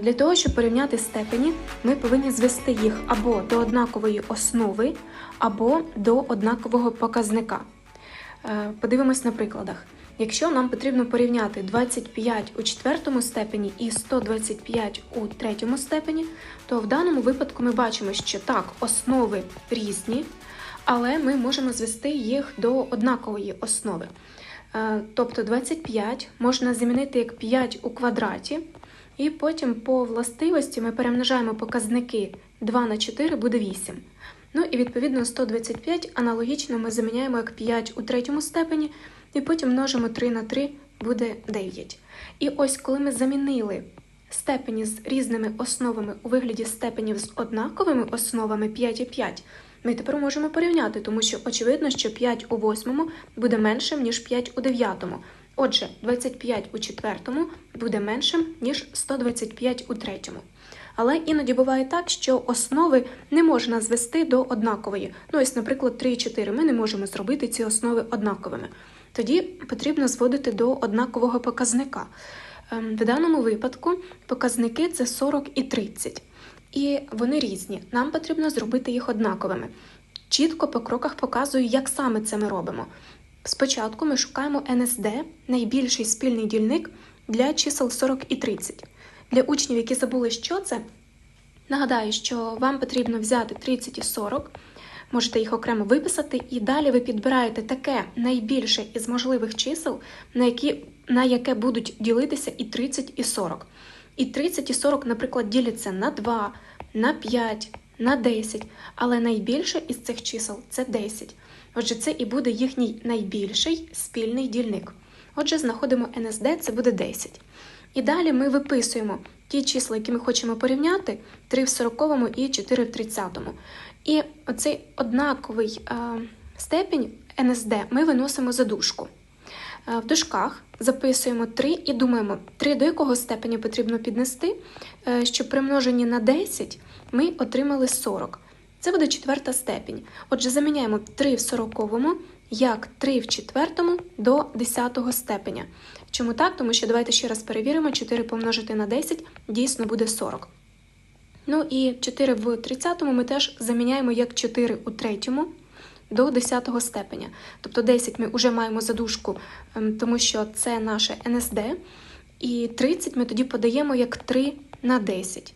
Для того, щоб порівняти степені, ми повинні звести їх або до однакової основи, або до однакового показника. Е, Подивимось на прикладах. Якщо нам потрібно порівняти 25 у четвертому степені і 125 у третьому степені, то в даному випадку ми бачимо, що так, основи різні, але ми можемо звести їх до однакової основи. Е, Тобто 25 можна замінити як 5 у квадраті, і потім по властивості ми перемножаємо показники 2 на 4 буде 8. Ну і відповідно 125 аналогічно ми заміняємо як 5 у третьому степені, і потім множимо 3 на 3 буде 9. І ось коли ми замінили степені з різними основами у вигляді степенів з однаковими основами 5 і 5, ми тепер можемо порівняти, тому що очевидно, що 5 у восьмому буде меншим, ніж 5 у дев'ятому. Отже, 25 у четвертому буде меншим, ніж 125 у третьому. Але іноді буває так, що основи не можна звести до однакової. Ну, ось, наприклад, 3 і 4 ми не можемо зробити ці основи однаковими. Тоді потрібно зводити до однакового показника. Ем, В даному випадку показники це 40 і 30. І вони різні. Нам потрібно зробити їх однаковими. Чітко по кроках показую, як саме це ми робимо. Спочатку ми шукаємо НСД, найбільший спільний дільник для чисел 40 і 30. Для учнів, які забули, що це, нагадаю, що вам потрібно взяти 30 і 40, можете їх окремо виписати, і далі ви підбираєте таке найбільше із можливих чисел, на, які, на яке будуть ділитися і 30 і 40. І 30 і 40, наприклад, діляться на 2, на 5, на 10, але найбільше із цих чисел це 10. Отже, це і буде їхній найбільший спільний дільник. Отже, знаходимо НСД, це буде 10. І далі ми виписуємо ті числа, які ми хочемо порівняти: 3 в 40 і 4 в 30. І оцей однаковий е, степінь НСД ми виносимо за дужку. Е, В дужках записуємо 3 і думаємо, 3 до якого степеня потрібно піднести, е, щоб при множенні на 10 ми отримали 40. Це буде четверта степінь. Отже, заміняємо 3 в 40 як 3 в четвертому до 10 степеня. Чому так? Тому що давайте ще раз перевіримо, 4 помножити на 10 дійсно буде 40. Ну і 4 в 30 ми теж заміняємо як 4 у третьому до 10 степеня. Тобто 10 ми вже маємо задушку, ем, тому що це наше НСД. І 30 ми тоді подаємо як 3 на 10.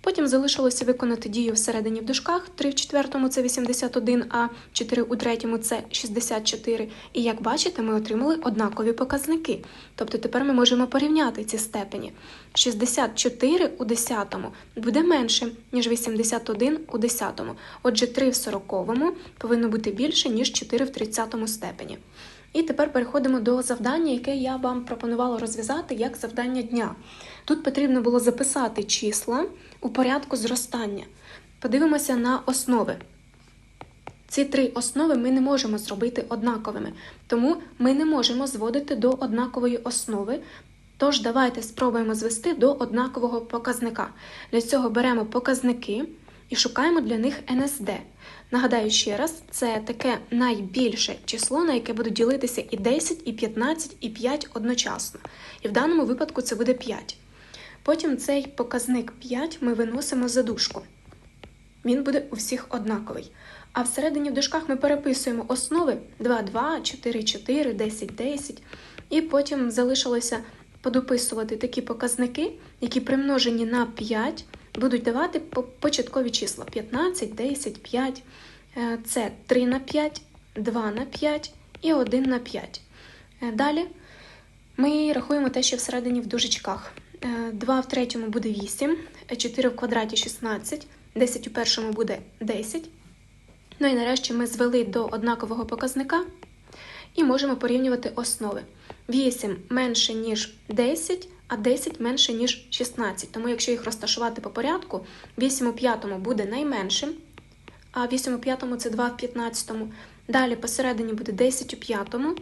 Потім залишилося виконати дію всередині в дужках. 3 в четвертому це 81, а 4 у третьому це 64. І як бачите, ми отримали однакові показники. Тобто тепер ми можемо порівняти ці степені. 64 у 10 буде менше, ніж 81 у 10. Отже, 3 в 40 повинно бути більше, ніж 4 в 30 степені. І тепер переходимо до завдання, яке я вам пропонувала розв'язати як завдання дня. Тут потрібно було записати числа у порядку зростання. Подивимося на основи. Ці три основи ми не можемо зробити однаковими, тому ми не можемо зводити до однакової основи. Тож давайте спробуємо звести до однакового показника. Для цього беремо показники і шукаємо для них НСД. Нагадаю ще раз, це таке найбільше число, на яке будуть ділитися і 10, і 15, і 5 одночасно. І в даному випадку це буде 5. Потім цей показник 5 ми виносимо за дужку. Він буде у всіх однаковий. А всередині в дужках ми переписуємо основи 2, 2, 4, 4, 10, 10. І потім залишилося подописувати такі показники, які примножені на 5 будуть давати початкові числа 15, 10, 5. Е, Це 3 на 5, 2 на 5 і 1 на 5. Е, Далі ми рахуємо те, що всередині в дужечках. 2 в третьому буде 8, 4 в квадраті 16, 10 у першому буде 10. Ну і нарешті ми звели до однакового показника і можемо порівнювати основи. 8 менше, ніж 10, а 10 менше, ніж 16. Тому якщо їх розташувати по порядку, 8 у п'ятому буде найменшим, а 8 у п'ятому це 2 в 15. Далі посередині буде 10 у п'ятому.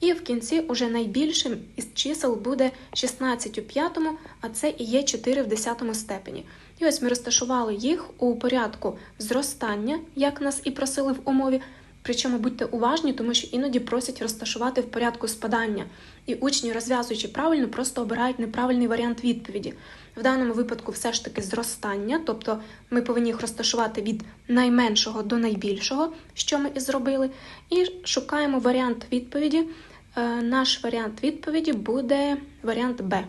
І в кінці уже найбільшим із чисел буде 16 у п'ятому, а це і є 4 в 10 степені. І ось ми розташували їх у порядку зростання, як нас і просили в умові, Причому будьте уважні, тому що іноді просять розташувати в порядку спадання, і учні, розв'язуючи правильно, просто обирають неправильний варіант відповіді. В даному випадку все ж таки зростання, тобто ми повинні їх розташувати від найменшого до найбільшого, що ми і зробили, і шукаємо варіант відповіді. Е, Наш варіант відповіді буде варіант Б.